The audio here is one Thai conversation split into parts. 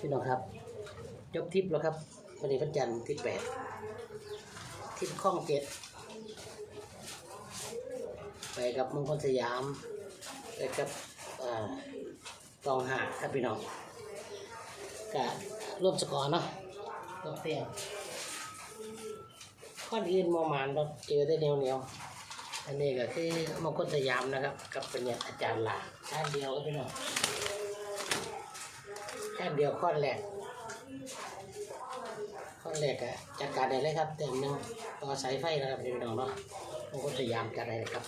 พี่น้องครับยกทิปแล้วครับวันนี้วันจันทร์ที่แปดทิปข้องเจ็ดไปกับมงคลสยามไปกับอ่ากองหาครับพี่น้องกะร่วมสกอร์เนาะร่วมเตียงข้ออื่นมองมานเราเจอได้แนวแนวอันนี้ก็คือมงคลสยามนะครับ กับเป็นเนี่ยอาจารย์หลาด้านเดียวครับพี่น้อง แค่เดียวข้อแรกข้อแรกอะจัดการได้เลยครับเต็มหนึ่งต่อสายไฟนะครับพี่น้องเนาะผมก็พยายามจัดได้เลยครับ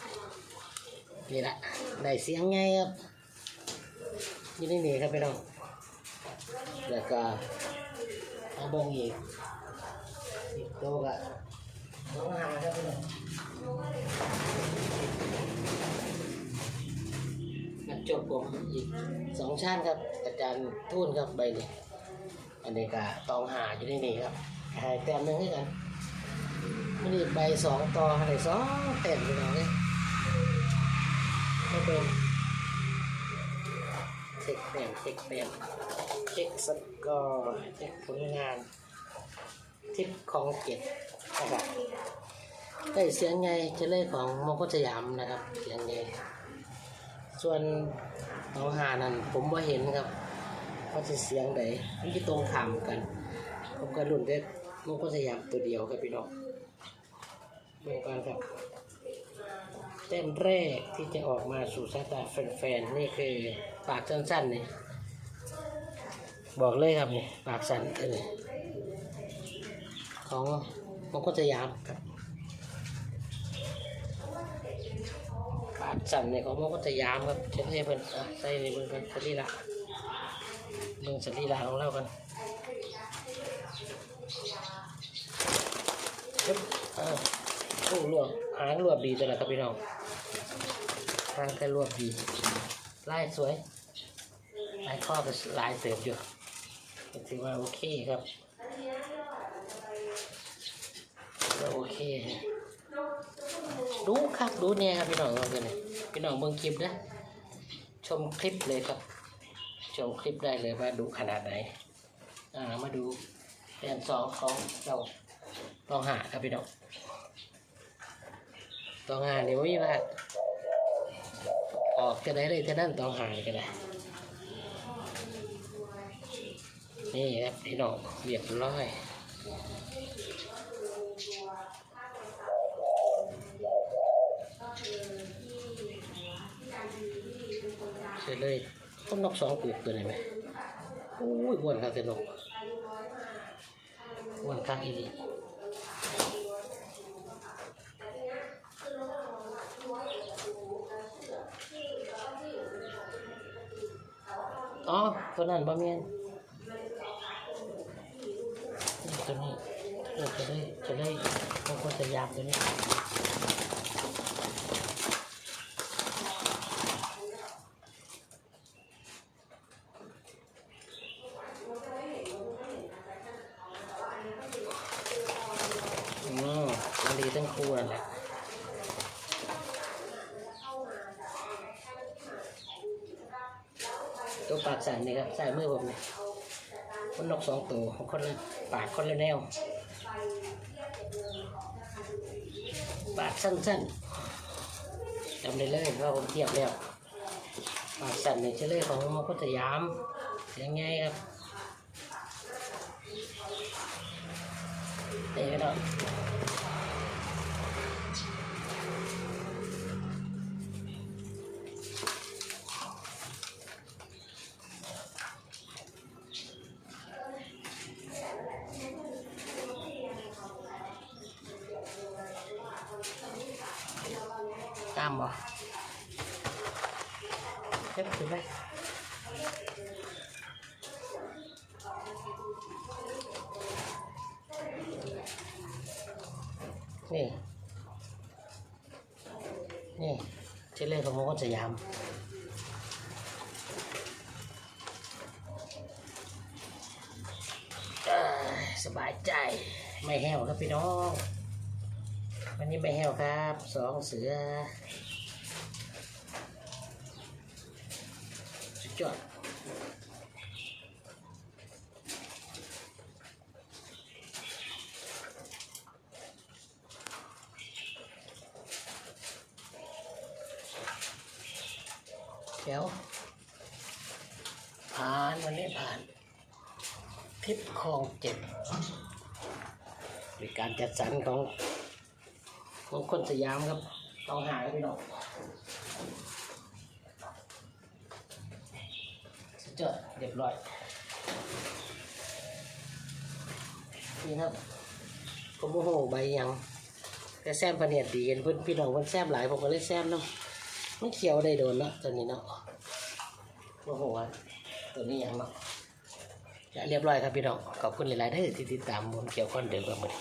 นี่แหละได้เสียงไงครับอยี่นี่นี่ครับพี่น้องแล้วก็เอาบงอีกอีกโลกอะสองหาครับพี่น้อง จบผมอีกสองชั้นครับ อาจารย์ทุ่นครับใบนี้อันนี้ก็ตองหาอยู่ในนี่ครับหายแต้มหนึงให้กันมันนี่ใบสองต่อให้สองแต้มพี่น้องเลยไม่เป็นเช็คแต้มเช็คแต้มเช็คสกอร์เช็คผลงานทิปของเก็บนะครับได้เสียงไงจะเล่ของมงคลสยามนะครับ เสียงไง ส่วนน้องหานั่นผมว่าเห็นครับว่าจะเสียงไหนมันจะตรงขามกัน ผมก็รุ่นได้มงคลสยามตัวเดียวครับพี่น้องดูกันครับเต้นแรกที่จะออกมาสู่สายตาแฟนๆนี่คือปากสั้นๆนี่บอกเลยครับนี่ปากสั้นเออของมงคลสยามครับ ปากสั่นในของมงคลสยามครับเช่นให้เพิ่นใส่ในเบิ่งกันสรีระเบิ่งสรีระของเรากันอ่าโอ้รวบหางรวบดีตัวละครับพี่น้องหางก็รวบดีลายสวยลายข้อก็ลายเติบอยู่ถือว่าโอเคครับก็โอเค ดูครับดูเนี่ยครับพี่น้องเราเลยพี่น้องเบิ่งคลิปนะชมคลิปเลยครับ ชมคลิปได้เลยว่าดูขนาดไหนอ่ามาดูแผนสองของเราต้องหาครับพี่น้องต้องหาเนี่ยไม่มีว่าออกจะได้เลยจะนั่นต้องหาก็ได้นี่ครับพี่น้องเรียบร้อย ร็จเลยต้นนกสองปีกตัวไหนไหมอุ้ยอ้วนครับเส้นนกอ้วนคักอีดีอ๋อตัวนั้นบะเมียนนี่ตัวนี้เออจะได้จะได้บางคนจะยามตัวนี้ อืมมันดีทั้ งคู่นั่นแหละตัวปากสั่นนี่ครับใส่มือผมเนี่ยคนนกสองตัวคนละปากคนละแนว ปากสั้นๆจำได้เลยว่าผมเทียบแล้ว ปากสั่นเนี่ยจะเลยของมงคลสยามเสียงไงครับเตะไปแล้ว ตามบ่เก็บถือไปนี่ นี่ชื่อเล่นของมงคลสยามเอ้ยสบายใจไม่แห้วครับพี่น้อง วันนี้ไม่แห้วครับ สองเสือ จอดแจ๋วผ่านวันนี้ผ่านทิศคลองเจ็ดเป็นการจัดสรรของของคนสยามครับต้องหาครับพี่น้อง สุดยอดเรียบร้อยนี่ครับผมโมโหใบยังแต่แซมพะเนียดดีเห็นเพื่อนพี่น้องเพื่อนแซมหลายผมก็เลยแซมเนาะมันเขียวได้โดนเนาะตัวนี้เนาะโอ้โหตัวนี้ยังเนาะจะเรียบร้อยครับพี่น้องขอบคุณหลายๆท่านที่ติดตามผมเกี่ยวข้องเดิมกับมัน